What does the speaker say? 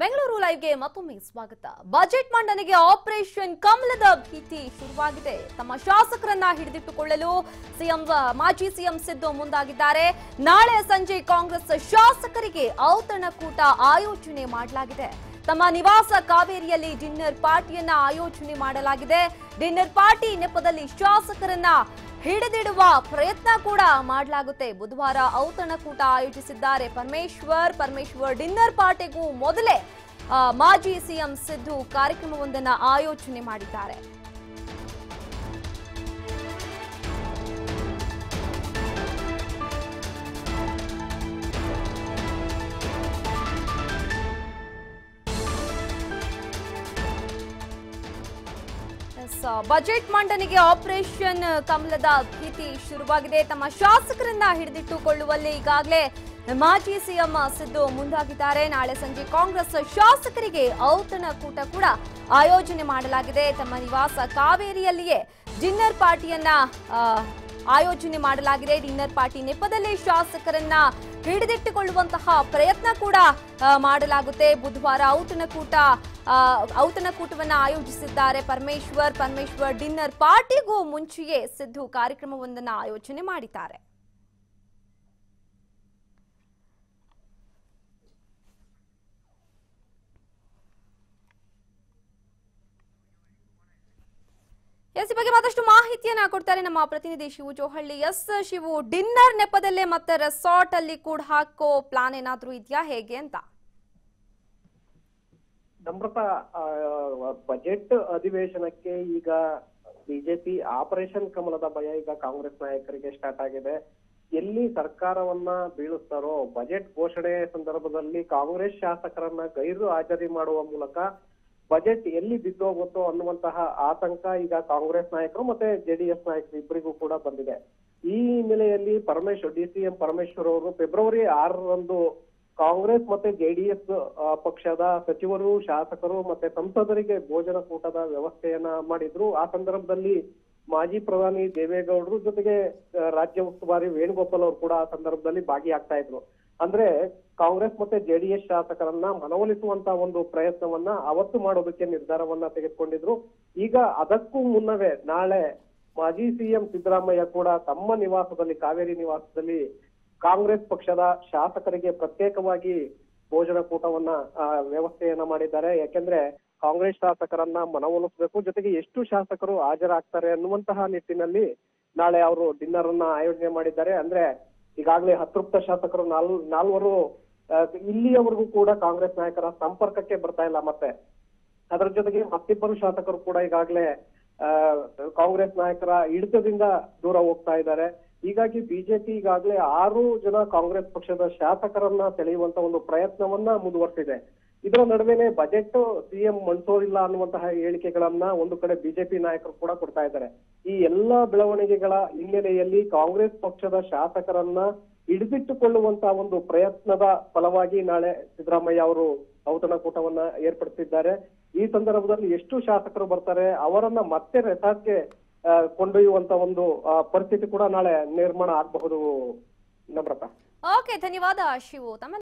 ಬೆಂಗಳೂರು ಲೈವ್ಗೆ ಮತ್ತೊಮ್ಮೆ ಸ್ವಾಗತ. ಬಜೆಟ್ ಮಂಡನೆಗೆ ಆಪರೇಷನ್ ಕಮಲದ ಭೀತಿ ಶುರುವಾಗಿದೆ. ತಮ್ಮ ಶಾಸಕರನ್ನ ಹಿಡಿದಿಟ್ಟುಕೊಳ್ಳಲು ಸಿಎಂ ಮಾಜಿ ಸಿಎಂ ಸಿದ್ದು ಮುಂದಾಗಿದ್ದಾರೆ. ನಾಳೆ ಸಂಜೆ ಕಾಂಗ್ರೆಸ್ ಶಾಸಕರಿಗೆ ಔತಣಕೂಟ ಆಯೋಜನೆ ಮಾಡಲಾಗಿದೆ. ತಮ್ಮ ನಿವಾಸ ಕಾವೇರಿಯಲ್ಲಿ ಡಿನ್ನರ್ ಪಾರ್ಟಿಯನ್ನ ಆಯೋಜನೆ ಮಾಡಲಾಗಿದೆ. ಡಿನ್ನರ್ ಪಾರ್ಟಿ ನೆಪದಲ್ಲಿ ಶಾಸಕರನ್ನ ಹಿಡಿದಿಡುವ ಪ್ರಯತ್ನ ಕೂಡ ಮಾಡಲಾಗುತ್ತೆ. ಬುಧವಾರ ಔತಣಕೂಟ ಆಯೋಜಿಸಿದ್ದಾರೆ. ಪರಮೇಶ್ವರ್ ಪರಮೇಶ್ವರ್ ಡಿನ್ನರ್ ಪಾರ್ಟಿಗೂ ಮೊದಲೇ ಮಾಜಿ ಸಿಎಂ ಸಿದ್ದು ಕಾರ್ಯಕ್ರಮವೊಂದನ್ನು ಆಯೋಜನೆ ಮಾಡಿದ್ದಾರೆ. ಬಜೆಟ್ ಮಂಡನೆಗೆ ಆಪರೇಷನ್ ಕಮಲದ ಭೀತಿ ಶುರುವಾಗಿದೆ. ತಮ್ಮ ಶಾಸಕರನ್ನ ಹಿಡಿದಿಟ್ಟುಕೊಳ್ಳುವಲ್ಲಿ ಈಗಾಗಲೇ ಮಾಜಿ ಸಿಎಂ ಸಿದ್ದು ಮುಂದಾಗಿದ್ದಾರೆ. ನಾಳೆ ಸಂಜೆ ಕಾಂಗ್ರೆಸ್ ಶಾಸಕರಿಗೆ ಔತಣಕೂಟ ಕೂಡ ಆಯೋಜನೆ ಮಾಡಲಾಗಿದೆ. ತಮ್ಮ ನಿವಾಸ ಕಾವೇರಿಯಲ್ಲಿಯೇ ಡಿನ್ನರ್ ಪಾರ್ಟಿಯನ್ನ ಆಯೋಜನೆ ಮಾಡಲಾಗಿದೆ. ಡಿನ್ನರ್ ಪಾರ್ಟಿ ನೆಪದಲ್ಲಿ ಶಾಸಕರನ್ನ ಹಿಡಿದಿಟ್ಟುಕೊಳ್ಳುವಂತಹ ಪ್ರಯತ್ನ ಕೂಡ ಮಾಡಲಾಗುತ್ತೆ. ಬುಧವಾರ ಔತಣಕೂಟ ಔತಣಕೂಟವನ್ನ ಆಯೋಜಿಸಿದ್ದಾರೆ ಪರಮೇಶ್ವರ್. ಪರಮೇಶ್ವರ್ ಡಿನ್ನರ್ ಪಾರ್ಟಿಗೂ ಮುಂಚೆಯೇ ಸಿದ್ದು ಕಾರ್ಯಕ್ರಮವೊಂದನ್ನು ಆಯೋಜನೆ ಮಾಡಿದ್ದಾರೆ. ಬಗ್ಗೆ ಮತ್ತಷ್ಟು ಮಾಹಿತಿಯನ್ನ ಕೊಡ್ತಾರೆ ನಮ್ಮ ಪ್ರತಿನಿಧಿ ಶಿವು ಜೋಹಳ್ಳಿ. ಎಸ್ ಶಿವು ಡಿನ್ನರ್ ನೆಪದಲ್ಲೇ ಮತ್ತೆ ರೆಸಾರ್ಟ್ ಅಲ್ಲಿ ಕೂಡ ಹಾಕೋ ಪ್ಲಾನ್ ಏನಾದ್ರೂ ಇದೆಯಾ? ಹೇಗೆ ಅಂತ? ನಮ್ರತ ಬಜೆಟ್ ಅಧಿವೇಶನಕ್ಕೆ ಈಗ ಬಿಜೆಪಿ ಆಪರೇಷನ್ ಕಮಲದ ಭಯ ಈಗ ಕಾಂಗ್ರೆಸ್ ನಾಯಕರಿಗೆ ಸ್ಟಾರ್ಟ್ ಆಗಿದೆ. ಎಲ್ಲಿ ಸರ್ಕಾರವನ್ನ ಬೀಳುತ್ತಾರೋ ಬಜೆಟ್ ಘೋಷಣೆ ಸಂದರ್ಭದಲ್ಲಿ ಕಾಂಗ್ರೆಸ್ ಶಾಸಕರನ್ನ ಗೈರು ಹಾಜರಿ ಮಾಡುವ ಮೂಲಕ ಬಜೆಟ್ ಎಲ್ಲಿ ಬಿದ್ದೋಗುತ್ತೋ ಅನ್ನುವಂತಹ ಆತಂಕ ಈಗ ಕಾಂಗ್ರೆಸ್ ನಾಯಕರು ಮತ್ತೆ ಜೆಡಿಎಸ್ ನಾಯಕರು ಇಬ್ಬರಿಗೂ ಕೂಡ ಬಂದಿದೆ. ಈ ಹಿನ್ನೆಲೆಯಲ್ಲಿ Parameshwar, D C M Parameshwar ಅವರು ಫೆಬ್ರವರಿ ಆರರಂದು ಕಾಂಗ್ರೆಸ್ ಮತ್ತೆ ಜೆಡಿಎಸ್ ಪಕ್ಷದ ಸಚಿವರು, ಶಾಸಕರು ಮತ್ತೆ ಸಂಸದರಿಗೆ ಭೋಜನ ಕೂಟದ ವ್ಯವಸ್ಥೆಯನ್ನ ಮಾಡಿದ್ರು. ಆ ಸಂದರ್ಭದಲ್ಲಿ ಮಾಜಿ ಪ್ರಧಾನಿ ದೇವೇಗೌಡರು ಜೊತೆಗೆ ರಾಜ್ಯ ಉಸ್ತುವಾರಿ ವೇಣುಗೋಪಾಲ್ ಅವರು ಕೂಡ ಆ ಸಂದರ್ಭದಲ್ಲಿ ಭಾಗಿಯಾಗ್ತಾ ಇದ್ರು. ಅಂದ್ರೆ ಕಾಂಗ್ರೆಸ್ ಮತ್ತೆ ಜೆಡಿಎಸ್ ಶಾಸಕರನ್ನ ಮನವೊಲಿಸುವಂತ ಒಂದು ಪ್ರಯತ್ನವನ್ನ ಅವತ್ತು ಮಾಡೋದಕ್ಕೆ ನಿರ್ಧಾರವನ್ನ ತೆಗೆದುಕೊಂಡಿದ್ರು. ಈಗ ಅದಕ್ಕೂ ಮುನ್ನವೇ ನಾಳೆ ಮಾಜಿ ಸಿಎಂ ಸಿದ್ದರಾಮಯ್ಯ ಕೂಡ ತಮ್ಮ ನಿವಾಸದಲ್ಲಿ, ಕಾವೇರಿ ನಿವಾಸದಲ್ಲಿ ಕಾಂಗ್ರೆಸ್ ಪಕ್ಷದ ಶಾಸಕರಿಗೆ ಪ್ರತ್ಯೇಕವಾಗಿ ಭೋಜನ ಕೂಟವನ್ನ ವ್ಯವಸ್ಥೆಯನ್ನ ಮಾಡಿದ್ದಾರೆ. ಯಾಕೆಂದ್ರೆ ಕಾಂಗ್ರೆಸ್ ಶಾಸಕರನ್ನ ಮನವೊಲಿಸಬೇಕು. ಜೊತೆಗೆ ಎಷ್ಟು ಶಾಸಕರು ಹಾಜರಾಗ್ತಾರೆ ಅನ್ನುವಂತಹ ನಿಟ್ಟಿನಲ್ಲಿ ನಾಳೆ ಅವರು ಡಿನ್ನರ್ ಅನ್ನ ಆಯೋಜನೆ ಮಾಡಿದ್ದಾರೆ. ಅಂದ್ರೆ ಈಗಾಗಲೇ ಅತೃಪ್ತ ಶಾಸಕರು ನಾಲ್, ನಾಲ್ವರು ಇಲ್ಲಿಯವರೆಗೂ ಕೂಡ ಕಾಂಗ್ರೆಸ್ ನಾಯಕರ ಸಂಪರ್ಕಕ್ಕೆ ಬರ್ತಾ ಇಲ್ಲ ಮತ್ತೆ. ಅದರ ಜೊತೆಗೆ ಮತ್ತಿಬ್ಬರು ಶಾಸಕರು ಕೂಡ ಈಗಾಗಲೇ ಕಾಂಗ್ರೆಸ್ ನಾಯಕರ ಹಿಡಿತದಿಂದ ದೂರ ಹೋಗ್ತಾ ಇದ್ದಾರೆ. ಹೀಗಾಗಿ ಬಿಜೆಪಿ ಈಗಾಗಲೇ ಆರು ಜನ ಕಾಂಗ್ರೆಸ್ ಪಕ್ಷದ ಶಾಸಕರನ್ನ ಸೆಳೆಯುವಂತ ಒಂದು ಪ್ರಯತ್ನವನ್ನ ಮುಂದುವರೆಸಿದೆ. ಇದರ ನಡುವೆನೆ ಬಜೆಟ್ ಸಿಎಂ ಮಂಡಿಸೋದಿಲ್ಲ ಅನ್ನುವಂತಹ ಹೇಳಿಕೆಗಳನ್ನ ಒಂದು ಕಡೆ ಬಿಜೆಪಿ ನಾಯಕರು ಕೂಡ ಕೊಡ್ತಾ ಇದ್ದಾರೆ. ಈ ಎಲ್ಲಾ ಬೆಳವಣಿಗೆಗಳ ಹಿನ್ನೆಲೆಯಲ್ಲಿ ಕಾಂಗ್ರೆಸ್ ಪಕ್ಷದ ಶಾಸಕರನ್ನ ಹಿಡಿದಿಟ್ಟುಕೊಳ್ಳುವಂತಹ ಒಂದು ಪ್ರಯತ್ನದ ಫಲವಾಗಿ ನಾಳೆ ಸಿದ್ದರಾಮಯ್ಯ ಅವರು ಔತಣಕೂಟವನ್ನ ಏರ್ಪಡಿಸಿದ್ದಾರೆ. ಈ ಸಂದರ್ಭದಲ್ಲಿ ಎಷ್ಟು ಶಾಸಕರು ಬರ್ತಾರೆ, ಅವರನ್ನ ಮತ್ತೆ ರೆಸಾರ್ಟ್ಗೆ ಕೊಂಡೊಯ್ಯುವಂತ ಒಂದು ಪರಿಸ್ಥಿತಿ ಕೂಡ ನಾಳೆ ನಿರ್ಮಾಣ ಆಗಬಹುದು ನಮ್ರತ ಓಕೆ, ಧನ್ಯವಾದ ಶಿವು.